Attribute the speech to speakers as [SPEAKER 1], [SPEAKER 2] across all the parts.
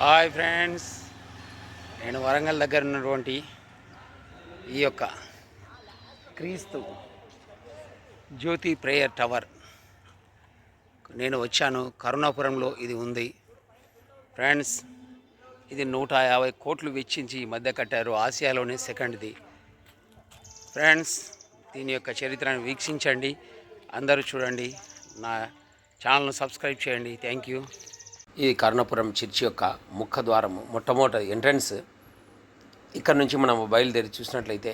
[SPEAKER 1] Hi friends. నేను వరంగల్ దగ్గర ఉన్నటువంటి ఈ యొక్క క్రీస్తు జ్యోతి ప్రేయర్ టవర్. నేను వచ్చాను కరుణాపురంలో ఇది ఉంది. ఫ్రెండ్స్ ఇది నూట యాభై కోట్లు వెచ్చించి ఈ మధ్య కట్టారు ఆసియాలోనే సెకండ్ది. ఫ్రెండ్స్ దీని యొక్క చరిత్రను వీక్షించండి అందరూ చూడండి నా ఛానల్ను సబ్స్క్రైబ్ చేయండి. Thank you. ఈ కర్ణపురం చర్చి యొక్క ముఖ ద్వారము మొట్టమొదటి ఎంట్రన్స్ ఇక్కడ నుంచి మనం బయలుదేరి చూసినట్లయితే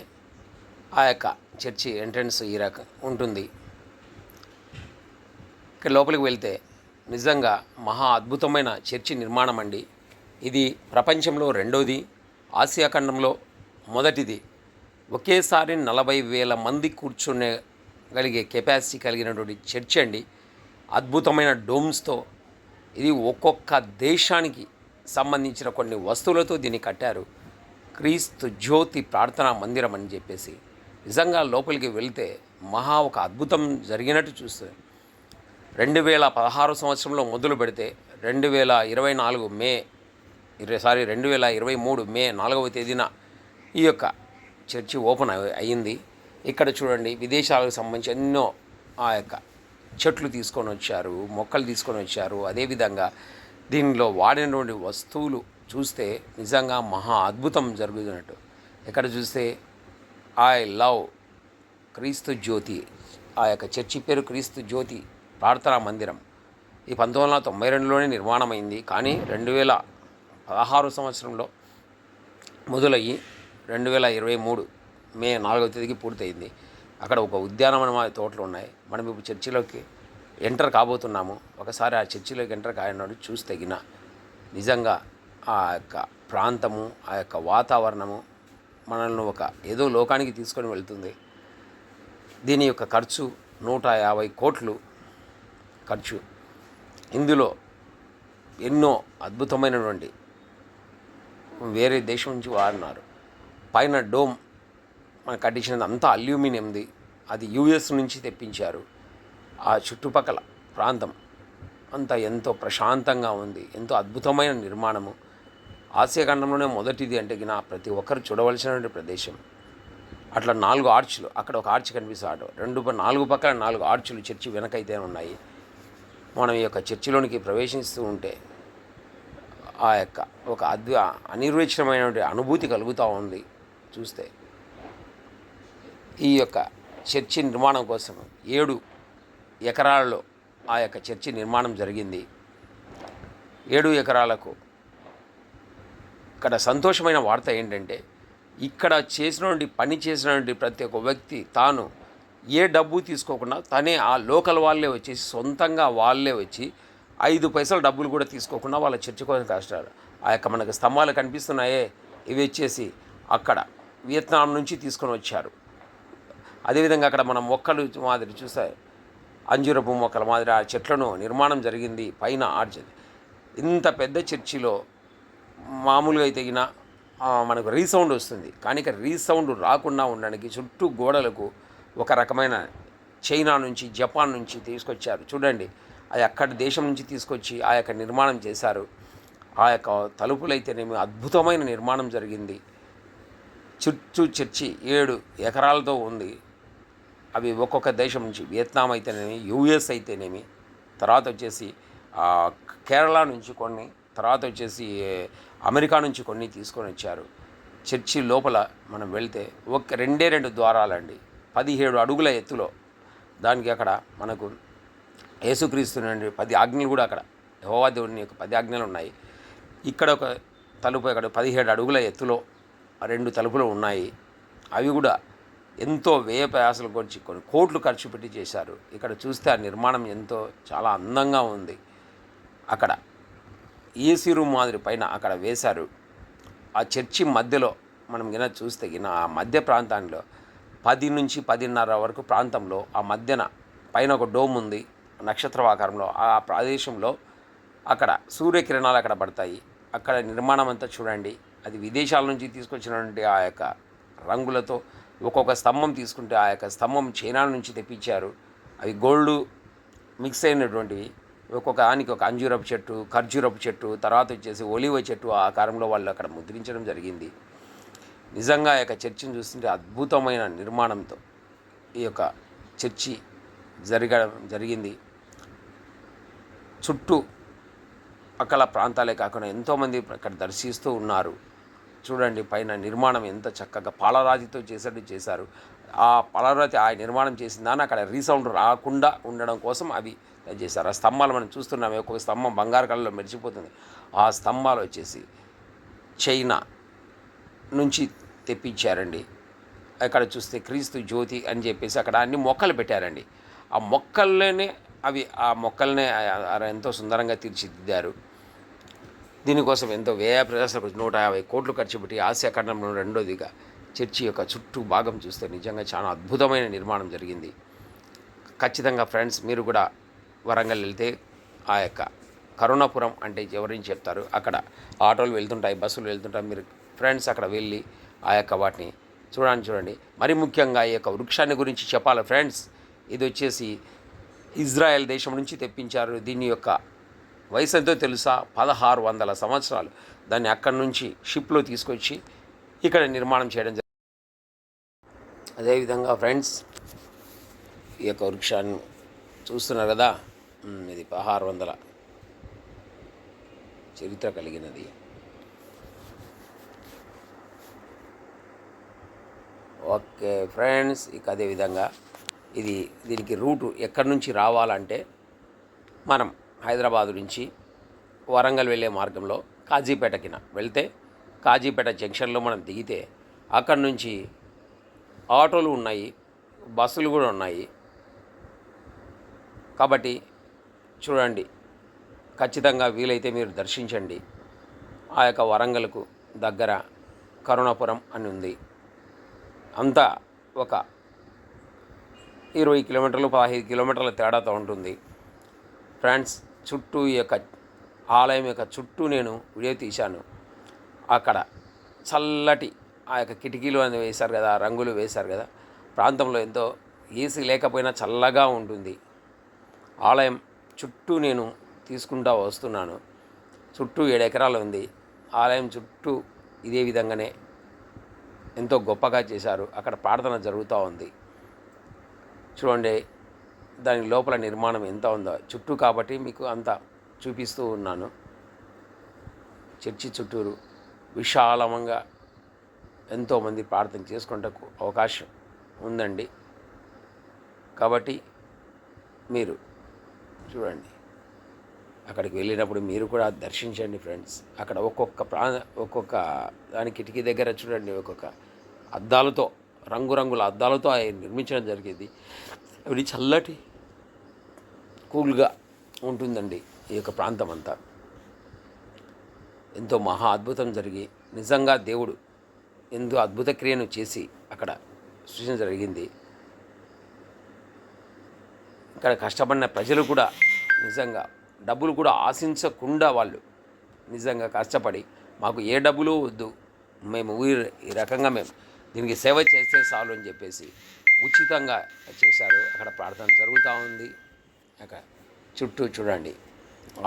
[SPEAKER 1] ఆ యొక్క చర్చి ఎంట్రన్స్ ఈ రక ఉంటుంది. ఇక్కడ లోపలికి వెళ్తే నిజంగా మహా అద్భుతమైన చర్చి నిర్మాణం అండి. ఇది ప్రపంచంలో రెండోది ఆసియా ఖండంలో మొదటిది. ఒకేసారి నలభై వేల మంది కూర్చునే కలిగే కెపాసిటీ కలిగినటువంటి చర్చ్ అండి అద్భుతమైన డోమ్స్తో ఇది ఒక్కొక్క దేశానికి సంబంధించిన కొన్ని వస్తువులతో దీన్ని కట్టారు. క్రీస్తు జ్యోతి ప్రార్థనా మందిరం అని చెప్పేసి. నిజంగా లోపలికి వెళ్తే మహా ఒక అద్భుతం జరిగినట్టు చూస్తుంది. రెండు వేల పదహారు సంవత్సరంలో మొదలు పెడితే రెండు వేల ఇరవై నాలుగు మే ఇరవై సారీ రెండు వేల ఇరవై మూడు మే నాలుగవ తేదీన ఈ యొక్క చర్చి ఓపెన్ అయ్యింది. ఇక్కడ చూడండి విదేశాలకు సంబంధించి ఎన్నో ఆ యొక్క చెట్లు తీసుకొని వచ్చారు మొక్కలు తీసుకొని వచ్చారు. అదేవిధంగా దీనిలో వాడినటువంటి వస్తువులు చూస్తే నిజంగా మహా అద్భుతం జరుగుతున్నట్టు. ఇక్కడ చూస్తే ఐ లవ్ క్రీస్తు జ్యోతి ఆ యొక్క చర్చి పేరు క్రీస్తు జ్యోతి ప్రార్థనా మందిరం. ఈ పంతొమ్మిది వందల తొంభై రెండులోనే నిర్మాణమైంది. కానీ రెండు వేల పదహారు సంవత్సరంలో మొదలయ్యి రెండు వేల ఇరవై మూడు మే నాలుగవ తేదీకి పూర్తయింది. అక్కడ ఒక ఉద్యానవన తోటలు ఉన్నాయి మనం ఇప్పుడు చర్చిలోకి ఎంటర్ కాబోతున్నాము. ఒకసారి ఆ చర్చిలోకి ఎంటర్ కాయనాడు చూసి తగిన నిజంగా ఆ యొక్క ప్రాంతము ఆ యొక్క వాతావరణము మనల్ని ఒక ఏదో లోకానికి తీసుకొని వెళ్తుంది. దీని యొక్క ఖర్చు నూట యాభై కోట్లు ఖర్చు. ఇందులో ఎన్నో అద్భుతమైనటువంటి వేరే దేశం నుంచి వాడినారు పైన డోమ్ మన కట్టించినది అంతా అల్యూమినియంది. అది యుఎస్ నుంచి తెప్పించారు. ఆ చుట్టుపక్కల ప్రాంతం అంతా ఎంతో ప్రశాంతంగా ఉంది. ఎంతో అద్భుతమైన నిర్మాణము. ఆసియా ఖండంలోనే మొదటిది అంటే నా ప్రతి ఒక్కరు చూడవలసినటువంటి ప్రదేశం. అట్లా నాలుగు ఆర్చులు అక్కడ ఒక ఆర్చ్ కనిపిస్తుంది రెండు నాలుగు పక్కల నాలుగు ఆర్చులు చర్చి వెనకైతే ఉన్నాయి. మనం ఈ యొక్క చర్చిలోనికి ప్రవేశిస్తూ ఉంటే ఆ యొక్క ఒక అద్భు అనిర్వచనమైనటువంటి అనుభూతి కలుగుతూ ఉంది చూస్తే. ఈ యొక్క చర్చి నిర్మాణం కోసం ఏడు ఎకరాలలో ఆ యొక్క చర్చి నిర్మాణం జరిగింది. ఏడు ఎకరాలకు ఇక్కడ సంతోషమైన వార్త ఏంటంటే ఇక్కడ చేసినటువంటి పని చేసినటువంటి ప్రతి ఒక్క వ్యక్తి తాను ఏ డబ్బు తీసుకోకుండా తనే ఆ లోకల్ వాళ్ళే వచ్చేసి సొంతంగా వాళ్ళే వచ్చి ఐదు పైసలు డబ్బులు కూడా తీసుకోకుండా వాళ్ళ చర్చి కోసం కష్టాలు ఆ యొక్క మనకు స్తంభాలు కనిపిస్తున్నాయే ఇవి వచ్చేసి అక్కడ వియత్నాం నుంచి తీసుకొని వచ్చారు. అదేవిధంగా అక్కడ మనం మొక్కలు మాదిరి చూస్తే అంజురపు మొక్కల మాదిరి ఆ చెట్లను నిర్మాణం జరిగింది పైన ఆర్చింది ఇంత పెద్ద చర్చిలో మామూలుగా అయితే మనకు రీసౌండ్ వస్తుంది. కానీ రీసౌండ్ రాకుండా ఉండడానికి చుట్టూ గోడలకు ఒక రకమైన చైనా నుంచి జపాన్ నుంచి తీసుకొచ్చారు. చూడండి అది అక్కడి దేశం నుంచి తీసుకొచ్చి ఆ యొక్క నిర్మాణం చేశారు. ఆ యొక్క తలుపులైతేనేమి అద్భుతమైన నిర్మాణం జరిగింది. చుట్టూ చర్చి ఏడు ఎకరాలతో ఉంది. అవి ఒక్కొక్క దేశం నుంచి వియత్నాం అయితేనేమి యూఎస్ అయితేనేమి తర్వాత వచ్చేసి కేరళ నుంచి కొన్ని తర్వాత వచ్చేసి అమెరికా నుంచి కొన్ని తీసుకొని వచ్చారు. చర్చి లోపల మనం వెళ్తే ఒక రెండే రెండు ద్వారాలండి. పదిహేడు అడుగుల ఎత్తులో దానికి అక్కడ మనకు యేసుక్రీస్తునండి పది ఆజ్ఞలు కూడా అక్కడ. యహోవాదేవుని యొక్క పది ఆజ్ఞలు ఉన్నాయి. ఇక్కడ ఒక తలుపు ఇక్కడ పదిహేడు అడుగుల ఎత్తులో రెండు తలుపులు ఉన్నాయి. అవి కూడా ఎంతో వ్యయ ప్రయాసలు గురించి కొన్ని కోట్లు ఖర్చు పెట్టి చేశారు. ఇక్కడ చూస్తే ఆ నిర్మాణం ఎంతో చాలా అందంగా ఉంది. అక్కడ ఏసీ రూమ్ మాదిరి పైన అక్కడ వేశారు. ఆ చర్చి మధ్యలో మనం గిన చూస్తే గిన ఆ మధ్య ప్రాంతంలో పది నుంచి పదిన్నర వరకు ప్రాంతంలో ఆ మధ్యన పైన ఒక డోమ్ ఉంది. నక్షత్రవాకారంలో ఆ ప్రదేశంలో అక్కడ సూర్యకిరణాలు అక్కడ పడతాయి. అక్కడ నిర్మాణం అంతా చూడండి. అది విదేశాల నుంచి తీసుకొచ్చినటువంటి ఆ యొక్క రంగులతో ఒక్కొక్క స్తంభం తీసుకుంటే ఆ యొక్క స్తంభం చైనా నుంచి తెప్పించారు. అవి గోల్డ్ మిక్స్ అయినటువంటివి. ఒక్కొక్క దానికి ఒక అంజూరపు చెట్టు ఖర్జూరపు చెట్టు తర్వాత వచ్చేసి ఒలివ చెట్టు ఆ ఆకారంలో వాళ్ళు అక్కడ ముద్రించడం జరిగింది. నిజంగా ఆ యొక్క చర్చిని చూస్తుంటే అద్భుతమైన నిర్మాణంతో ఈ యొక్క చర్చి జరగడం జరిగింది. చుట్టూ పక్కల ప్రాంతాలే కాకుండా ఎంతోమంది అక్కడ దర్శిస్తూ ఉన్నారు. చూడండి పైన నిర్మాణం ఎంత చక్కగా పాలరాతితో చేసేట్టు చేశారు. ఆ పాలరాతి ఆ నిర్మాణం చేసిన దాన్ని అక్కడ రీసౌండ్ రాకుండా ఉండడం కోసం అవి చేశారు. ఆ స్తంభాలు మనం చూస్తున్నాం ఒక స్తంభం బంగారు కళ్ళలో మెరిచిపోతుంది ఆ స్తంభాలు వచ్చేసి చైనా నుంచి తెప్పించారండి. అక్కడ చూస్తే క్రీస్తు జ్యోతి అని చెప్పేసి అక్కడ అన్ని మొక్కలు పెట్టారండి. ఆ మొక్కల్లోనే అవి ఆ మొక్కల్నే ఎంతో సుందరంగా తీర్చిదిద్దారు. దీనికోసం ఎంతో వ్యయ ప్రయాసాలకు నూట యాభై కోట్లు ఖర్చు పెట్టి ఆసియా ఖండంలో రెండోదిగా చర్చి యొక్క చుట్టూ భాగం చూస్తే నిజంగా చాలా అద్భుతమైన నిర్మాణం జరిగింది. ఖచ్చితంగా ఫ్రెండ్స్ మీరు కూడా వరంగల్ వెళ్తే ఆ యొక్క కరుణాపురం అంటే ఎవరిని చెప్తారు అక్కడ ఆటోలు వెళ్తుంటాయి బస్సులు వెళ్తుంటాయి మీరు ఫ్రెండ్స్ అక్కడ వెళ్ళి ఆ యొక్క వాటిని చూడండి చూడండి. మరి ముఖ్యంగా ఈ యొక్క వృక్షాన్ని గురించి చెప్పాలి ఫ్రెండ్స్? ఇది వచ్చేసి ఇజ్రాయెల్ దేశం నుంచి తెప్పించారు దీని యొక్క వయసు ఎంతో తెలుసా? పదహారు వందల సంవత్సరాలు. దాన్ని అక్కడి నుంచి షిప్లో తీసుకొచ్చి ఇక్కడ నిర్మాణం చేయడం జరిగింది అదేవిధంగా ఫ్రెండ్స్ ఈ యొక్క వృక్షాన్ని చూస్తున్నారు కదా? ఇది పదహారు వందల చరిత్ర కలిగినది. ఓకే ఫ్రెండ్స్ ఇక అదేవిధంగా ఇది దీనికి రూటు ఎక్కడి నుంచి రావాలంటే మనం హైదరాబాద్ నుంచి వరంగల్ వెళ్ళే మార్గంలో కాజీపేటకిన వెళ్తే కాజీపేట జంక్షన్లో మనం దిగితే అక్కడి నుంచి ఆటోలు ఉన్నాయి బస్సులు కూడా ఉన్నాయి. కాబట్టి చూడండి ఖచ్చితంగా వీలైతే మీరు దర్శించండి. ఆ యొక్క వరంగల్కు దగ్గర కరుణాపురం అని ఉంది. అంతా ఒక ఇరవై కిలోమీటర్లు పదహైదు కిలోమీటర్ల తేడాతో ఉంటుంది. ఫ్రెండ్స్ చుట్టూ ఈ యొక్క ఆలయం యొక్క చుట్టూ నేను వీడియో తీశాను. అక్కడ చల్లటి ఆ యొక్క కిటికీలు అని వేశారు కదా రంగులు వేశారు కదా ప్రాంతంలో ఎంతో ఏసీ లేకపోయినా చల్లగా ఉంటుంది. ఆలయం చుట్టూ నేను తీసుకుంటా వస్తున్నాను. చుట్టూ ఏడు ఎకరాలు ఉంది. ఆలయం చుట్టూ ఇదే విధంగానే ఎంతో గొప్పగా చేశారు. అక్కడ ప్రార్థన జరుగుతూ ఉంది. చూడండి దాని లోపల నిర్మాణం ఎంత ఉందో. చుట్టూ కాబట్టి మీకు అంత చూపిస్తూ ఉన్నాను. చర్చి చుట్టూరు విశాలంగా ఎంతోమంది ప్రార్థన చేసుకుంటకు అవకాశం ఉందండి. కాబట్టి మీరు చూడండి. అక్కడికి వెళ్ళినప్పుడు మీరు కూడా దర్శించండి ఫ్రెండ్స్. అక్కడ ఒక్కొక్క ప్రా ఒక్కొక్క దాని కిటికీ దగ్గర చూడండి ఒక్కొక్క అద్దాలతో రంగురంగుల అద్దాలతో ఆయన నిర్మించడం జరిగేది. అవి చల్లటి కూల్గా ఉంటుందండి ఈ యొక్క ప్రాంతం అంతా ఎంతో మహా అద్భుతం జరిగి నిజంగా దేవుడు ఎంతో అద్భుత క్రియను చేసి అక్కడ సృష్టించడం జరిగింది. ఇక్కడ కష్టపడిన ప్రజలు కూడా నిజంగా డబ్బులు కూడా ఆశించకుండా వాళ్ళు నిజంగా కష్టపడి మాకు ఏ డబ్బులు వద్దు మేము ఊరి ఈ రకంగా మేము దీనికి సేవ చేస్తే చాలు అని చెప్పేసి ఉచితంగా చేశారు. అక్కడ ప్రార్థన జరుగుతూ ఉంది. అక్కడ చుట్టూ చూడండి.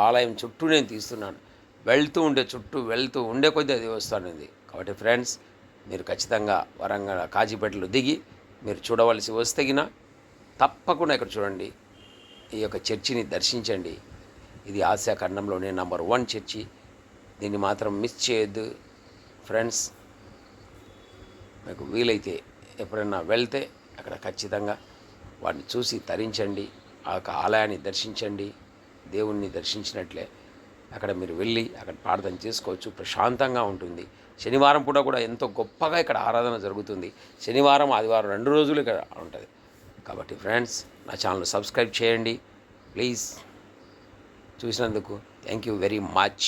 [SPEAKER 1] ఆలయం చుట్టూ నేను తీస్తున్నాను. వెళ్తూ ఉండే చుట్టూ వెళ్తూ ఉండే కొద్దీ అది వస్తుంది కాబట్టి ఫ్రెండ్స్ మీరు ఖచ్చితంగా వరంగల్ కాజీపేటలో దిగి మీరు చూడవలసి వస్తగిన తప్పకుండా ఇక్కడ చూడండి. ఈ యొక్క చర్చిని దర్శించండి. ఇది ఆసియా ఖండంలోనే నంబర్ వన్ చర్చి. దీన్ని మాత్రం మిస్ చేయొద్దు. ఫ్రెండ్స్ మీకు వీలైతే ఎప్పుడైనా వెళ్తే అక్కడ ఖచ్చితంగా వాడిని చూసి తరించండి ఆ యొక్క ఆలయాన్ని దర్శించండి దేవుణ్ణి దర్శించినట్లే అక్కడ మీరు వెళ్ళి అక్కడ ప్రార్థన చేసుకోవచ్చు. ప్రశాంతంగా ఉంటుంది. శనివారం పూట కూడా ఎంతో గొప్పగా ఇక్కడ ఆరాధన జరుగుతుంది. శనివారం ఆదివారం రెండు రోజులు ఇక్కడ ఉంటుంది. కాబట్టి ఫ్రెండ్స్ నా ఛానల్ సబ్స్క్రైబ్ చేయండి. ప్లీజ్. చూసినందుకు థ్యాంక్ యూ వెరీ మచ్.